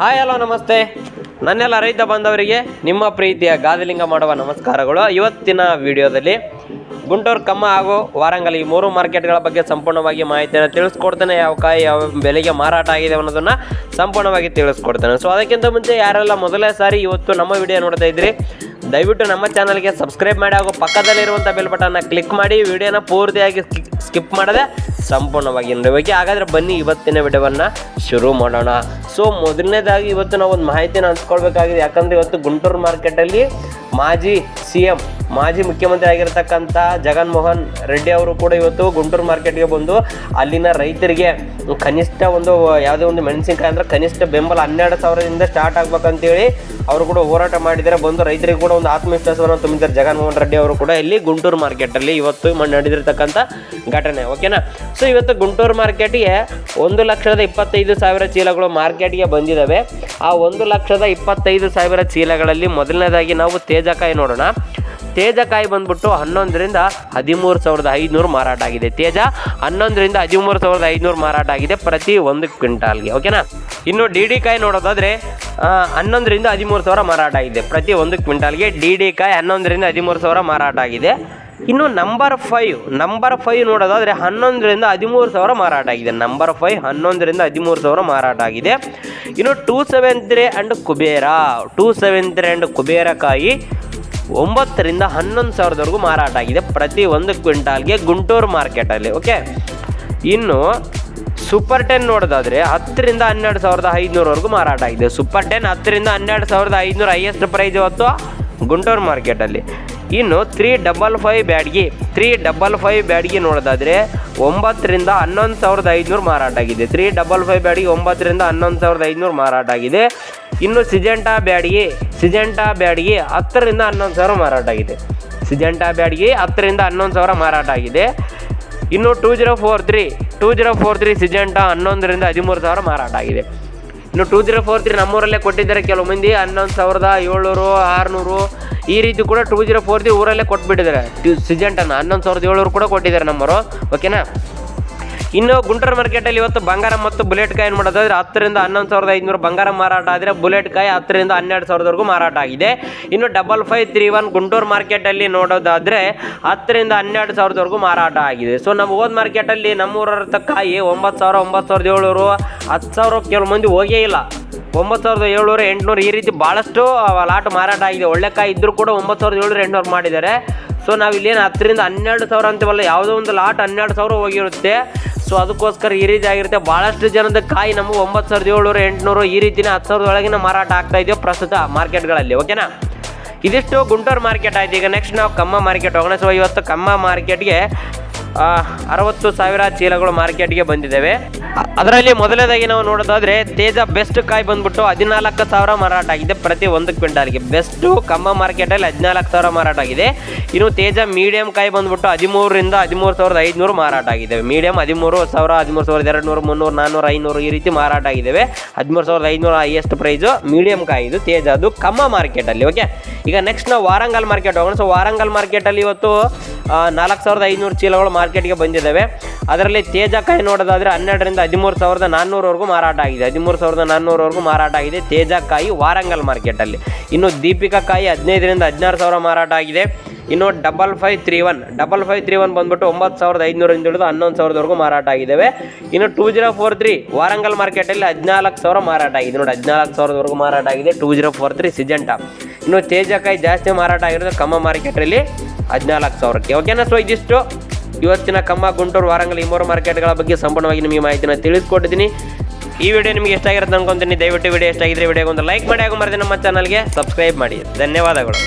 Hi, hello, ನಮಸ್ತೆ. ನನ್ನೆಲ್ಲ ರೈತ ಬಾಂಧವರಿಗೆ ನಿಮ್ಮ ಪ್ರೀತಿಯ ಗಾದಲಿಂಗ ಮಾಡುವ ನಮಸ್ಕಾರಗಳು. ಇವತ್ತಿನ ವಿಡಿಯೋದಲ್ಲಿ ಗುಂಟೂರು ಕಮ್ಮ ಹಾಗೂ ವಾರಂಗಲ್ ಈ ಮೂರು ಮಾರ್ಕೆಟ್ಗಳ ಬಗ್ಗೆ ಸಂಪೂರ್ಣವಾಗಿ ಮಾಹಿತಿಯನ್ನು ತಿಳಿಸ್ಕೊಡ್ತೇನೆ. ಯಾವ ಕಾಯಿ, ಯಾವ ಬೆಲೆಗೆ ಮಾರಾಟ ಆಗಿದೆ ಅನ್ನೋದನ್ನು ಸಂಪೂರ್ಣವಾಗಿ ತಿಳಿಸ್ಕೊಡ್ತೇನೆ. ಸೊ ಅದಕ್ಕಿಂತ ಮುಂಚೆ ಯಾರೆಲ್ಲ ಮೊದಲೇ ಸಾರಿ ಇವತ್ತು ನಮ್ಮ ವಿಡಿಯೋ ನೋಡ್ತಾ ಇದ್ರಿ, ದಯವಿಟ್ಟು ನಮ್ಮ ಚಾನಲ್ಗೆ ಸಬ್ಸ್ಕ್ರೈಬ್ ಮಾಡಿ ಹಾಗೂ ಪಕ್ಕದಲ್ಲಿರುವಂಥ ಬೆಲ್ ಬಟನ್ನ ಕ್ಲಿಕ್ ಮಾಡಿ. ವಿಡಿಯೋನ ಪೂರ್ತಿಯಾಗಿ ಸ್ಕಿಪ್ ಮಾಡದೆ ಸಂಪೂರ್ಣವಾಗಿ ನೋಡಿ ಹಾಗಾದ್ರೆ ಬನ್ನಿ ಇವತ್ತಿನ ವಿಡಿಯೋವನ್ನು ಶುರು ಮಾಡೋಣ. ಸೊ ಮೊದಲನೇದಾಗಿ ಇವತ್ತು ನಾವು ಒಂದು ಮಾಹಿತಿನ ಹಂಚ್ಕೊಳ್ಬೇಕಾಗಿದೆ. ಯಾಕಂದರೆ ಇವತ್ತು ಗುಂಟೂರು ಮಾರ್ಕೆಟಲ್ಲಿ ಮಾಜಿ ಸಿ ಎಂ ಮಾಜಿ ಮುಖ್ಯಮಂತ್ರಿ ಆಗಿರ್ತಕ್ಕಂಥ ಜಗನ್ಮೋಹನ್ ರೆಡ್ಡಿ ಅವರು ಕೂಡ ಇವತ್ತು ಗುಂಟೂರು ಮಾರ್ಕೆಟ್ಗೆ ಬಂದು ಅಲ್ಲಿನ ರೈತರಿಗೆ ಕನಿಷ್ಠ ಒಂದು, ಯಾವುದೇ ಒಂದು ಮೆಣಸಿನಕಾಯಿ ಅಂದ್ರೆ ಕನಿಷ್ಠ ಬೆಂಬಲ ಹನ್ನೆರಡು ಸಾವಿರದಿಂದ ಸ್ಟಾರ್ಟ್ ಆಗ್ಬೇಕಂತೇಳಿ ಅವರು ಕೂಡ ಹೋರಾಟ ಮಾಡಿದರೆ ಬಂದು ರೈತರಿಗೆ ಕೂಡ ಒಂದು ಆತ್ಮವಿಶ್ವಾಸವನ್ನು ತುಂಬಿದ್ದಾರೆ ಜಗನ್ಮೋಹನ್ ರೆಡ್ಡಿ ಅವರು ಕೂಡ ಇಲ್ಲಿ ಗುಂಟೂರು ಮಾರ್ಕೆಟಲ್ಲಿ ಇವತ್ತು ನಡೆದಿರ್ತಕ್ಕಂಥ ಘಟನೆ. ಓಕೆನಾ ಸೊ ಇವತ್ತು ಗುಂಟೂರು ಮಾರ್ಕೆಟ್ಗೆ ಒಂದು ಲಕ್ಷದ ಇಪ್ಪತ್ತೈದು ಸಾವಿರ ಚೀಲಗಳು ಮಾರ್ಕೆಟ್ಗೆ ಬಂದಿದ್ದಾವೆ ಆ ಒಂದು ಲಕ್ಷದ ಇಪ್ಪತ್ತೈದು ಸಾವಿರ ಚೀಲಗಳಲ್ಲಿ ಮೊದಲನೇದಾಗಿ ನಾವು ತೇಜಕಾಯಿ ನೋಡೋಣ. ತೇಜಕಾಯಿ ಬಂದ್ಬಿಟ್ಟು ಹನ್ನೊಂದರಿಂದ ಹದಿಮೂರು ಸಾವಿರದ ಐದುನೂರು ಮಾರಾಟ ಆಗಿದೆ. ತೇಜ, ಹನ್ನೊಂದರಿಂದ ಹದಿಮೂರು ಸಾವಿರದ ಐದುನೂರು ಮಾರಾಟ ಆಗಿದೆ ಪ್ರತಿ ಒಂದು ಕ್ವಿಂಟಾಲ್ಗೆ ಓಕೆನಾ ಇನ್ನು ಡಿ ಡಿ ಕಾಯಿ ನೋಡೋದಾದರೆ ಹನ್ನೊಂದರಿಂದ ಹದಿಮೂರು ಸಾವಿರ ಮಾರಾಟ ಆಗಿದೆ ಪ್ರತಿ ಒಂದು ಕ್ವಿಂಟಾಲ್ಗೆ. ಡಿ ಡಿ ಕಾಯಿ ಹನ್ನೊಂದರಿಂದ ಹದಿಮೂರು ಸಾವಿರ ಮಾರಾಟ ಆಗಿದೆ. ಇನ್ನು ನಂಬರ್ ಫೈವ್ ನಂಬರ್ ಫೈವ್ ನೋಡೋದಾದರೆ ಹನ್ನೊಂದರಿಂದ ಹದಿಮೂರು ಸಾವಿರ ಮಾರಾಟ ಆಗಿದೆ. ನಂಬರ್ ಫೈವ್ ಹನ್ನೊಂದರಿಂದ ಹದಿಮೂರು ಸಾವಿರ ಮಾರಾಟ ಆಗಿದೆ. ಇನ್ನು two seven three and Kubera two seven three and ಕುಬೇರಕಾಯಿ ಒಂಬತ್ತರಿಂದ ಹನ್ನೊಂದು ಸಾವಿರದವರೆಗೂ ಮಾರಾಟ ಆಗಿದೆ ಪ್ರತಿ ಒಂದು ಕ್ವಿಂಟಾಲ್ಗೆ ಗುಂಟೂರು ಮಾರ್ಕೆಟಲ್ಲಿ ಓಕೆ ಇನ್ನು ಸೂಪರ್ ಟೆನ್ ನೋಡೋದಾದರೆ ಹತ್ತರಿಂದ ಹನ್ನೆರಡು ಸಾವಿರದ ಐದುನೂರವರೆಗೂ ಮಾರಾಟ ಆಗಿದೆ. ಸೂಪರ್ ಟೆನ್ ಹತ್ತರಿಂದ ಹನ್ನೆರಡು ಸಾವಿರದ ಐದುನೂರು ಹೈಯೆಸ್ಟ್ ಪ್ರೈಸ್ ಇವತ್ತು ಗುಂಟೂರು ಮಾರ್ಕೆಟಲ್ಲಿ ಇನ್ನು three double five Byadgi three double five Byadgi ನೋಡೋದಾದರೆ ಒಂಬತ್ತರಿಂದ ಹನ್ನೊಂದು ಸಾವಿರದ ಐದುನೂರು ಮಾರಾಟ ಆಗಿದೆ. ತ್ರೀ ಡಬಲ್ ಫೈವ್ ಬ್ಯಾಡ್ಗಿ ಒಂಬತ್ತರಿಂದ ಹನ್ನೊಂದು ಸಾವಿರದ ಐದುನೂರು ಮಾರಾಟ ಆಗಿದೆ. ಇನ್ನು ಸಿಜೆಂಟಾ ಬ್ಯಾಡ್ಗಿ ಸಿಜೆಂಟಾ ಬ್ಯಾಡ್ಗಿ ಹತ್ತರಿಂದ ಹನ್ನೊಂದು ಸಾವಿರ ಮಾರಾಟ ಆಗಿದೆ. ಸಿಜೆಂಟಾ ಬ್ಯಾಡ್ಗಿ ಹತ್ತರಿಂದ ಹನ್ನೊಂದು ಸಾವಿರ ಮಾರಾಟ ಆಗಿದೆ. ಇನ್ನು two zero four three two zero four three Syngenta ಹನ್ನೊಂದರಿಂದ ಹದಿಮೂರು ಸಾವಿರ ಮಾರಾಟ ಆಗಿದೆ. ಇನ್ನು ಟೂ ಜೀರೋ ಫೋರ್ ತ್ರೀ ನಮ್ಮೂರಲ್ಲೇ ಕೊಟ್ಟಿದ್ದಾರೆ. ಕೆಲವು ಮಂದಿ ಹನ್ನೊಂದು ಸಾವಿರದ ಏಳ್ನೂರು, ಆರುನೂರು ಈ ರೀತಿ ಕೂಡ ಟೂ ಜೀರೋ ಫೋರ್ ಜಿ ಊರಲ್ಲೇ ಕೊಟ್ಬಿಟ್ಟಿದ್ದಾರೆ. ಸಿಜೆಂಟನ್ನು ಹನ್ನೊಂದು ಸಾವಿರದ ಏಳ್ನೂರು ಕೂಡ ಕೊಟ್ಟಿದ್ದಾರೆ ನಮ್ಮವರು. ಓಕೆನಾ ಇನ್ನು ಗುಂಟೂರು ಮಾರ್ಕೆಟಲ್ಲಿ ಇವತ್ತು ಬಂಗಾರ ಮತ್ತು ಬುಲೆಟ್ ಕಾಯಿ ಮಾಡೋದಾದ್ರೆ ಹತ್ತರಿಂದ ಹನ್ನೊಂದು ಸಾವಿರದ ಐದುನೂರು ಬಂಗಾರ ಮಾರಾಟ ಆದರೆ ಬುಲೆಟ್ ಕಾಯಿ ಹತ್ತರಿಂದ ಹನ್ನೆರಡು ಸಾವಿರದವರೆಗೂ ಮಾರಾಟ ಆಗಿದೆ. ಇನ್ನು double five three one Guntur ಮಾರ್ಕೆಟಲ್ಲಿ ನೋಡೋದಾದರೆ ಹತ್ತರಿಂದ ಹನ್ನೆರಡು ಸಾವಿರದವರೆಗೂ ಮಾರಾಟ ಆಗಿದೆ. ಸೊ ನಮ್ಮ ಓದ್ ಮಾರ್ಕೆಟಲ್ಲಿ ನಮ್ಮೂರ ಕಾಯಿ ಒಂಬತ್ತು ಸಾವಿರ, ಒಂಬತ್ತು ಸಾವಿರದ ಏಳ್ನೂರು, ಹತ್ತು ಸಾವಿರ ಕೆಲವು ಮಂದಿ ಹೋಗೇ ಇಲ್ಲ. ಒಂಬತ್ತು ಸಾವಿರದ ಏಳ್ನೂರು ಎಂಟುನೂರು ಈ ರೀತಿ ಭಾಳಷ್ಟು ಲಾಟ್ ಮಾರಾಟ ಆಗಿದೆ. ಒಳ್ಳೆ ಕಾಯಿ ಇದ್ದರೂ ಕೂಡ ಒಂಬತ್ತು ಸಾವಿರದ ಏಳ್ನೂರು ಎಂಟುನೂರು ಮಾಡಿದ್ದಾರೆ. ಸೊ ನಾವು ಇಲ್ಲೇನು ಹತ್ತರಿಂದ ಹನ್ನೆರಡು ಸಾವಿರ ಅಂತೀವಲ್ಲ, ಯಾವುದೋ ಒಂದು ಲಾಟ್ ಹನ್ನೆರಡು ಸಾವಿರ ಹೋಗಿರುತ್ತೆ. ಸೊ ಅದಕ್ಕೋಸ್ಕರ ಈ ರೀತಿ ಆಗಿರುತ್ತೆ. ಭಾಳಷ್ಟು ಜನದ ಕಾಯಿ ನಮಗೆ ಒಂಬತ್ತು ಸಾವಿರದ ಏಳ್ನೂರು ಎಂಟುನೂರು ಈ ರೀತಿನೇ ಹತ್ತು ಸಾವಿರದ ಒಳಗಿನ ಮಾರಾಟ ಆಗ್ತಾ ಇದೆಯೋ ಪ್ರಸ್ತುತ ಮಾರ್ಕೆಟ್ಗಳಲ್ಲಿ, ಓಕೆನಾ? ಇದಿಷ್ಟು ಗುಂಟೂರು ಮಾರ್ಕೆಟ್ ಆಯಿತು. ಈಗ ನೆಕ್ಸ್ಟ್ ನಾವು ಕಮ್ಮ ಮಾರ್ಕೆಟ್ ಹೋಗೋಣ. ಸೊ ಇವತ್ತು ಕಮ್ಮ ಮಾರ್ಕೆಟ್ಗೆ ಅರವತ್ತು ಸಾವಿರ ಚೀಲಗಳು ಮಾರ್ಕೆಟ್ಗೆ ಬಂದಿದ್ದಾವೆ. ಅದರಲ್ಲಿ ಮೊದಲನೇದಾಗಿ ನಾವು ನೋಡೋದಾದ್ರೆ ತೇಜ ಬೆಸ್ಟ್ ಕಾಯಿ ಬಂದ್ಬಿಟ್ಟು ಹದಿನಾಲ್ಕು ಸಾವಿರ ಮಾರಾಟ ಆಗಿದೆ ಪ್ರತಿ ಒಂದು ಕ್ವಿಂಟಾಲ್ಗೆ. ಬೆಸ್ಟು ಕಮ್ಮ ಮಾರ್ಕೆಟಲ್ಲಿ ಹದಿನಾಲ್ಕು ಸಾವಿರ ಮಾರಾಟ ಆಗಿದೆ. ಇನ್ನು ತೇಜ ಮೀಡಿಯಂ ಕಾಯಿ ಬಂದ್ಬಿಟ್ಟು ಹದಿಮೂರರಿಂದ ಹದಿಮೂರು ಸಾವಿರದ ಐದುನೂರು ಮಾರಾಟ ಆಗಿದ್ದಾವೆ. ಮೀಡಿಯಂ ಹದಿಮೂರು, ಸಾವಿರ ಹದಿಮೂರು, ಸಾವಿರದ ಎರಡು ನೂರು ಮುನ್ನೂರು, ನಾನ್ನೂರು, ಐನೂರು ಈ ರೀತಿ ಮಾರಾಟ ಆಗಿದ್ದಾವೆ. ಹದಿಮೂರು ಸಾವಿರದ ಐನೂರು ಹೈಯೆಸ್ಟ್ ಪ್ರೈಸು ಮೀಡಿಯಂ ಕಾಯಿ ಇದು ತೇಜ ಅದು ಕಮ್ಮ ಮಾರ್ಕೆಟಲ್ಲಿ, ಓಕೆ? ಈಗ ನೆಕ್ಸ್ಟ್ ನಾವು ವಾರಂಗಲ್ ಮಾರ್ಕೆಟ್ ಹೋಗೋಣ. ಸೊ ವಾರಂಗಲ್ ಮಾರ್ಕೆಟಲ್ಲಿ ಇವತ್ತು ನಾಲ್ಕು ಸಾವಿರದ ಐನೂರು ಚೀಲಗಳು ಮಾರ್ಕೆಟ್ಗೆ ಬಂದಿದ್ದಾವೆ. ಅದರಲ್ಲಿ ತೇಜ ಕಾಯಿ ನೋಡೋದಾದರೆ ಹನ್ನೆರಡರಿಂದ ಹದಿಮೂರು ಸಾವಿರದ ನಾನ್ನೂರವರೆಗೂ ಮಾರಾಟ ಆಗಿದೆ. ಹದಿಮೂರು ಸಾವಿರದ ನಾನ್ನೂರವರೆಗೂ ಮಾರಾಟ ಆಗಿದೆ. ತೇಜ ಕಾಯಿ ವಾರಂಗಲ್ ಮಾರ್ಕೆಟಲ್ಲಿ. ಇನ್ನು ದೀಪಿಕಾ ಕಾಯಿ ಹದಿನೈದರಿಂದ ಹದಿನಾರು ಸಾವಿರ ಮಾರಾಟ ಆಗಿದೆ. ಇನ್ನು double five three one double five three one ಬಂದ್ಬಿಟ್ಟು ಒಂಬತ್ತು ಸಾವಿರದ ಐದುನೂರಿಂದ ಹಿಡಿದು ಹನ್ನೊಂದು ಸಾವಿರದವರೆಗೂ ಮಾರಾಟ ಆಗಿದ್ದಾವೆ. ಇನ್ನು two zero four three Warangal ಮಾರ್ಕೆಟಲ್ಲಿ ಹದಿನಾಲ್ಕು ಸಾವಿರ ಮಾರಾಟ ಆಗಿದೆ. ನೋಡಿ, ಹದಿನಾಲ್ಕು ಸಾವಿರದವರೆಗೂ ಮಾರಾಟ ಆಗಿದೆ. Two zero four three Syngenta ಇನ್ನು ತೇಜಕಾಯಿ ಜಾಸ್ತಿ ಮಾರಾಟ ಆಗಿರೋದು ಕಮ್ಮ ಮಾರ್ಕೆಟಲ್ಲಿ ಹದಿನಾಲ್ಕು ಸಾವಿರಕ್ಕೆ. ಓಕೆನಾ ಸೊ ಇದಿಷ್ಟು. ಇವತ್ತಿನ ಕಮ್ಮ ಗುಂಟೂರು ವಾರಂಗಲ್ ಈ ಮೂರು ಮಾರ್ಕೆಟ್ಗಳ ಬಗ್ಗೆ ಸಂಪೂರ್ಣವಾಗಿ ನಿಮಗೆ ಮಾಹಿತಿನ ತಿಳಿಸ್ಕೊಟ್ಟಿದ್ದೀನಿ. ಈ ವಿಡಿಯೋ ನಿಮಗೆ ಇಷ್ಟ ಆಗಿರುತ್ತೆ ಅನ್ಕೊಂತೀನಿ. ದಯವಿಟ್ಟು ವಿಡಿಯೋ ಎಷ್ಟಾಗಿದ್ರೆ ವಿಡಿಯೋಗೆ ಒಂದು ಲೈಕ್ ಮಾಡಿ ಹಾಗೂ ಮರದಿ ನಮ್ಮ ಚಾನಲ್ಗೆ ಸಬ್ಸ್ಕ್ರೈಬ್ ಮಾಡಿ. ಧನ್ಯವಾದಗಳು.